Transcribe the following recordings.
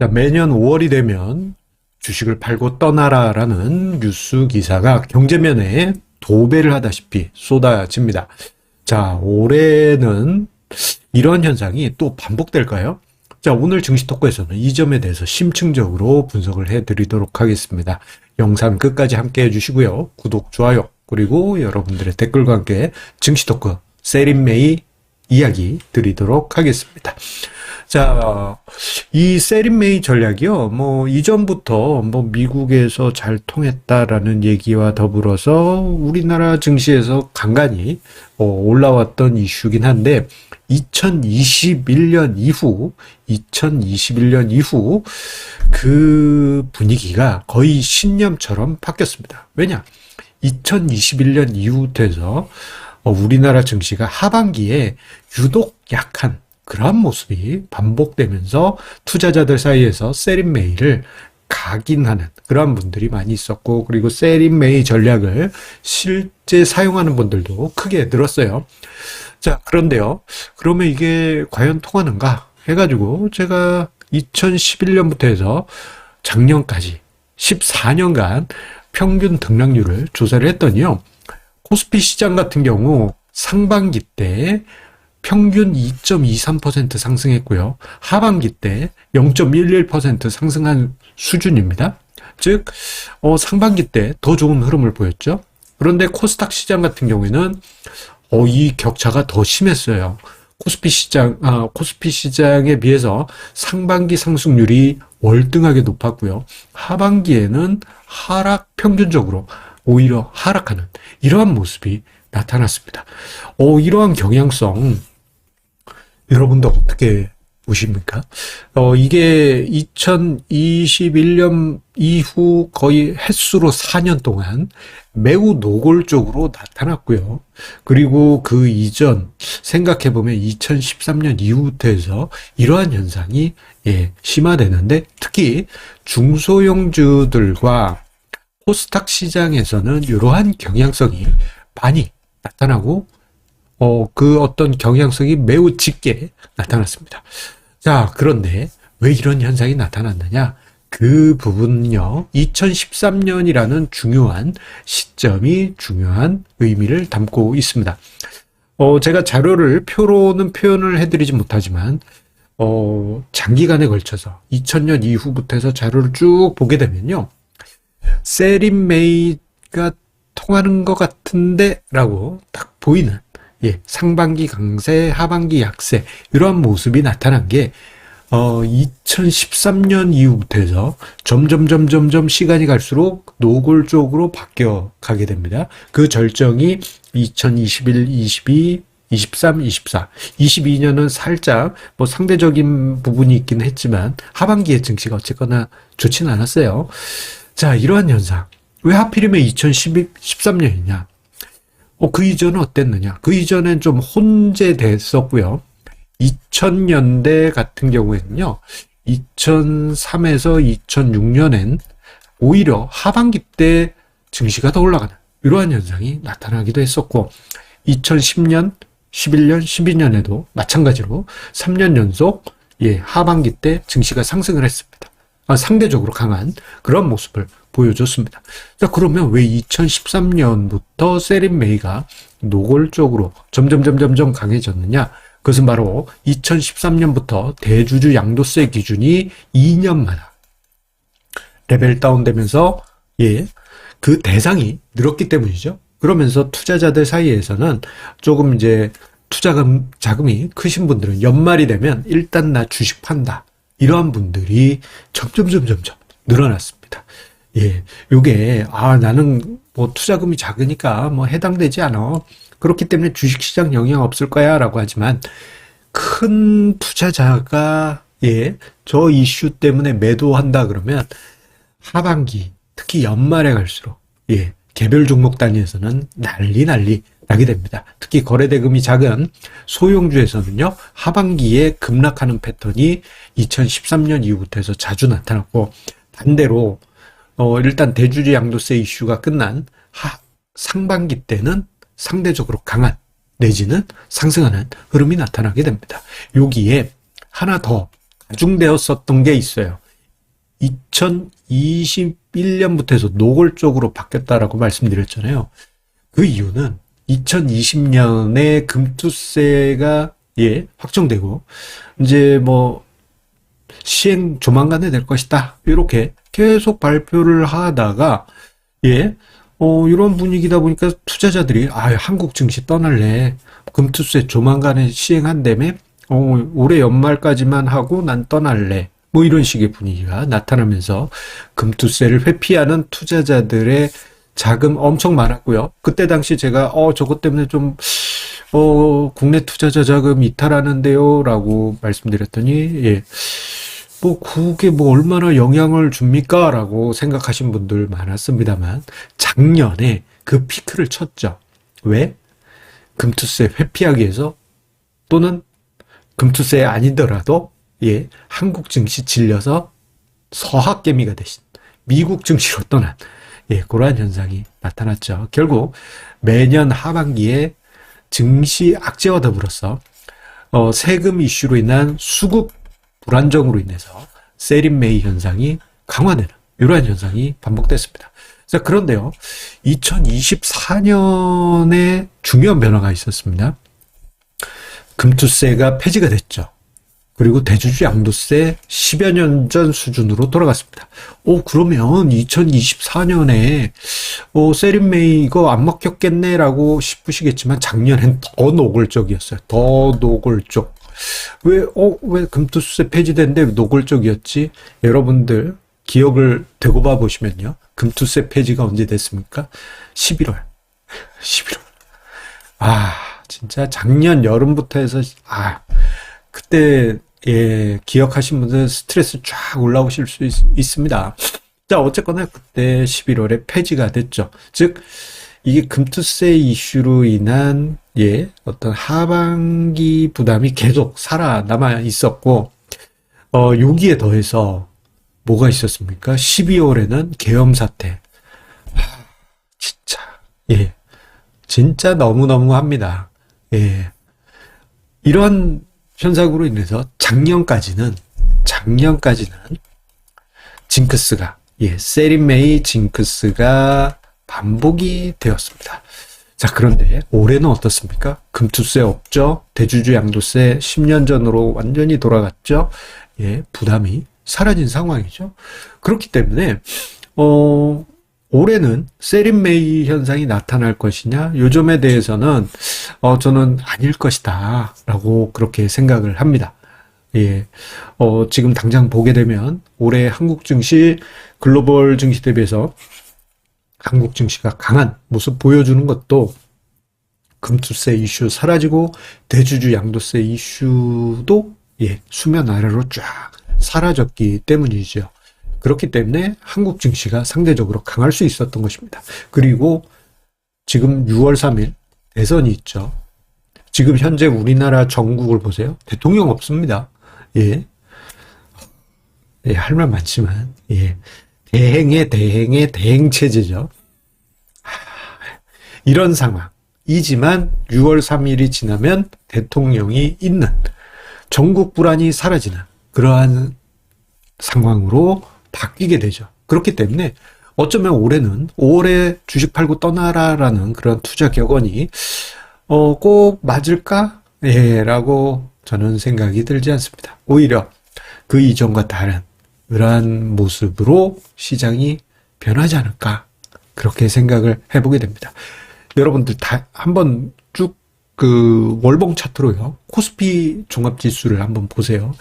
자, 매년 5월이 되면 주식을 팔고 떠나라라는 뉴스 기사가 경제면에 도배를 하다시피 쏟아집니다. 자, 올해는 이런 현상이 또 반복될까요? 자, 오늘 증시 토크에서는 이 점에 대해서 심층적으로 분석을 해 드리도록 하겠습니다. 영상 끝까지 함께 해 주시고요. 구독, 좋아요, 그리고 여러분들의 댓글과 함께 증시 토크 세린메이 이야기 드리도록 하겠습니다. 자, 이 세린메이 전략이요, 뭐, 이전부터 뭐, 미국에서 잘 통했다라는 얘기와 더불어서 우리나라 증시에서 간간히 어, 올라왔던 이슈긴 한데, 2021년 이후, 2021년 이후 그 분위기가 거의 신념처럼 바뀌었습니다. 왜냐? 2021년 이후부터 해서 어, 우리나라 증시가 하반기에 유독 약한 그러한 모습이 반복되면서 투자자들 사이에서 세린메이를 각인하는 그러한 분들이 많이 있었고 그리고 세린메이 전략을 실제 사용하는 분들도 크게 늘었어요. 자, 그런데요. 그러면 이게 과연 통하는가 해가지고 제가 2011년부터 해서 작년까지 14년간 평균 등락률을 조사를 했더니요. 코스피 시장 같은 경우 상반기 때 평균 2.23% 상승했고요. 하반기 때 0.11% 상승한 수준입니다. 즉, 어, 상반기 때 더 좋은 흐름을 보였죠. 그런데 코스닥 시장 같은 경우에는 어, 이 격차가 더 심했어요. 코스피 시장, 아, 코스피 시장에 비해서 상반기 상승률이 월등하게 높았고요. 하반기에는 하락 평균적으로 오히려 하락하는 이러한 모습이 나타났습니다. 어, 이러한 경향성 여러분도 어떻게 보십니까? 어, 이게 2021년 이후 거의 횟수로 4년 동안 매우 노골적으로 나타났고요. 그리고 그 이전 생각해보면 2013년 이후부터 해서 이러한 현상이 예, 심화되는데 특히 중소형주들과 코스닥 시장에서는 이러한 경향성이 많이 나타나고 어, 그 어떤 경향성이 매우 짙게 나타났습니다. 자, 그런데 왜 이런 현상이 나타났느냐? 그 부분은요, 2013년이라는 중요한 시점이 중요한 의미를 담고 있습니다. 어, 제가 자료를 표로는 표현을 해드리지 못하지만, 어, 장기간에 걸쳐서 2000년 이후부터 해서 자료를 쭉 보게 되면요, 세린메이가 통하는 것 같은데, 라고 딱 보이는, 예, 상반기 강세, 하반기 약세, 이러한 모습이 나타난 게, 어, 2013년 이후부터 해서 점점, 점점, 점 시간이 갈수록 노골적으로 바뀌어 가게 됩니다. 그 절정이 2021, 22, 23, 24, 22년은 살짝 뭐 상대적인 부분이 있긴 했지만 하반기의 증시가 어쨌거나 좋지는 않았어요. 자, 이러한 현상. 왜 하필이면 2013년이냐? 어, 그 이전은 어땠느냐? 그 이전엔 좀 혼재됐었고요. 2000년대 같은 경우에는요, 2003에서 2006년엔 오히려 하반기 때 증시가 더 올라가는 이러한 현상이 나타나기도 했었고, 2010년, 11년, 12년에도 마찬가지로 3년 연속 예, 하반기 때 증시가 상승을 했습니다. 아, 상대적으로 강한 그런 모습을 보여줬습니다. 자, 그러면 왜 2013년부터 세린 메이가 노골적으로 점점 점점점 강해졌느냐? 그것은 바로 2013년부터 대주주 양도세 기준이 2년마다 레벨 다운되면서 예, 그 대상이 늘었기 때문이죠. 그러면서 투자자들 사이에서는 조금 이제 투자금 자금이 크신 분들은 연말이 되면 일단 나 주식 판다. 이러한 분들이 점점 점점 점 늘어났습니다. 예. 요게 아 나는 뭐 투자금이 작으니까 뭐 해당되지 않아. 그렇기 때문에 주식시장 영향 없을 거야 라고 하지만 큰 투자자가 예, 저 이슈 때문에 매도한다 그러면 하반기 특히 연말에 갈수록 예, 개별 종목 단위에서는 난리 난리 나게 됩니다. 특히 거래대금이 작은 소형주에서는요, 하반기에 급락하는 패턴이 2013년 이후부터 해서 자주 나타났고, 반대로, 어, 일단 대주주 양도세 이슈가 끝난 하, 상반기 때는 상대적으로 강한 내지는 상승하는 흐름이 나타나게 됩니다. 여기에 하나 더 가중되었었던 게 있어요. 2021년부터 해서 노골적으로 바뀌었다라고 말씀드렸잖아요. 그 이유는 2020년에 금투세가 예, 확정되고 이제 뭐 시행 조만간에 될 것이다. 이렇게 계속 발표를 하다가 예, 어, 이런 분위기다 보니까 투자자들이 아, 한국 증시 떠날래. 금투세 조만간에 시행한다며 어, 올해 연말까지만 하고 난 떠날래. 뭐 이런 식의 분위기가 나타나면서 금투세를 회피하는 투자자들의 자금 엄청 많았고요. 그때 당시 제가 어 저것 때문에 좀 어, 국내 투자자 자금 이탈하는데요. 라고 말씀드렸더니, 예. 뭐, 그게 뭐 얼마나 영향을 줍니까? 라고 생각하신 분들 많았습니다만, 작년에 그 피크를 쳤죠. 왜? 금투세 회피하기 위해서 또는 금투세 아니더라도, 예, 한국 증시 질려서 서학개미가 대신 미국 증시로 떠난, 예, 그러한 현상이 나타났죠. 결국 매년 하반기에 증시 악재와 더불어서 어, 세금 이슈로 인한 수급 불안정으로 인해서 세린메이 현상이 강화되는 이러한 현상이 반복됐습니다. 자, 그런데요, 2024년에 중요한 변화가 있었습니다. 금투세가 폐지가 됐죠. 그리고 대주주 양도세 10여 년 전 수준으로 돌아갔습니다. 오, 그러면 2024년에 어, 세린메이 이거 안 먹혔겠네라고 싶으시겠지만 작년엔 더 노골적이었어요. 더 노골적. 왜, 어, 왜 금투세 폐지된데 노골적이었지? 여러분들 기억을 되고 봐 보시면요. 금투세 폐지가 언제 됐습니까? 11월. 11월. 아, 진짜 작년 여름부터 해서, 아, 그때, 예, 기억하신 분들 스트레스 쫙 올라오실 수 있, 있습니다. 자, 어쨌거나 그때 11월에 폐지가 됐죠. 즉, 이게 금투세 이슈로 인한, 예, 어떤 하반기 부담이 계속 살아남아 있었고, 어, 여기에 더해서 뭐가 있었습니까? 12월에는 계엄 사태. 하, 진짜, 예. 진짜 너무너무 합니다. 예. 이런 현상으로 인해서 작년까지는, 작년까지는 징크스가, 예, 세린메이 징크스가 반복이 되었습니다. 자, 그런데 올해는 어떻습니까? 금투세 없죠? 대주주 양도세 10년 전으로 완전히 돌아갔죠? 예, 부담이 사라진 상황이죠. 그렇기 때문에, 어, 올해는 세린메이 현상이 나타날 것이냐? 요점에 대해서는, 어, 저는 아닐 것이다. 라고 그렇게 생각을 합니다. 예, 어, 지금 당장 보게 되면 올해 한국 증시, 글로벌 증시 대비해서 한국 증시가 강한 모습 보여주는 것도 금투세 이슈 사라지고 대주주 양도세 이슈도 예, 수면 아래로 쫙 사라졌기 때문이죠. 그렇기 때문에 한국 증시가 상대적으로 강할 수 있었던 것입니다. 그리고 지금 6월 3일 대선이 있죠. 지금 현재 우리나라 전국을 보세요. 대통령 없습니다. 예. 예, 할 말 많지만, 예. 대행의 대행의 대행 체제죠. 이런 상황이지만 6월 3일이 지나면 대통령이 있는 전국 불안이 사라지는 그러한 상황으로 바뀌게 되죠. 그렇기 때문에 어쩌면 올해는 5월에 주식 팔고 떠나라라는 그런 투자 격언이 어, 꼭 맞을까? 예, 라고 저는 생각이 들지 않습니다. 오히려 그 이전과 다른 그러한 모습으로 시장이 변하지 않을까? 그렇게 생각을 해보게 됩니다. 여러분들 다 한번 쭉 그 월봉 차트로요. 코스피 종합 지수를 한번 보세요.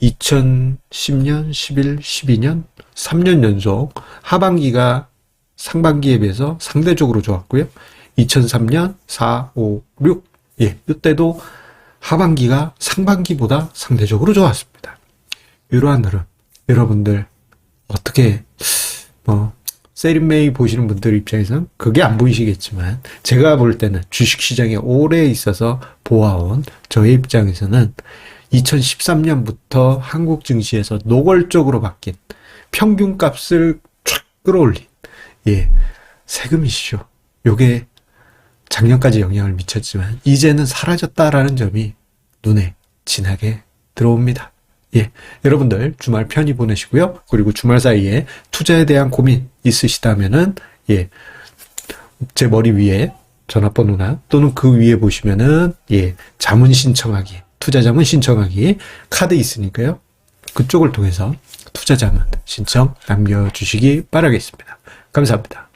2010년, 11, 12년 3년 연속 하반기가 상반기에 비해서 상대적으로 좋았고요. 2003년 4, 5, 6 예, 이때도 하반기가 상반기보다 상대적으로 좋았습니다. 이러한 흐름 여러분들 어떻게 뭐 세린메이 보시는 분들 입장에서는 그게 안 보이시겠지만 제가 볼 때는 주식시장에 오래 있어서 보아온 저의 입장에서는 2013년부터 한국 증시에서 노골적으로 바뀐 평균값을 쫙 끌어올린 예 세금 이슈 요게 작년까지 영향을 미쳤지만 이제는 사라졌다라는 점이 눈에 진하게 들어옵니다. 예, 여러분들 주말 편히 보내시고요. 그리고 주말 사이에 투자에 대한 고민 있으시다면은 예, 제 머리 위에 전화번호나 또는 그 위에 보시면은 예, 자문 신청하기, 투자 자문 신청하기 카드 있으니까요. 그쪽을 통해서 투자 자문 신청 남겨주시기 바라겠습니다. 감사합니다.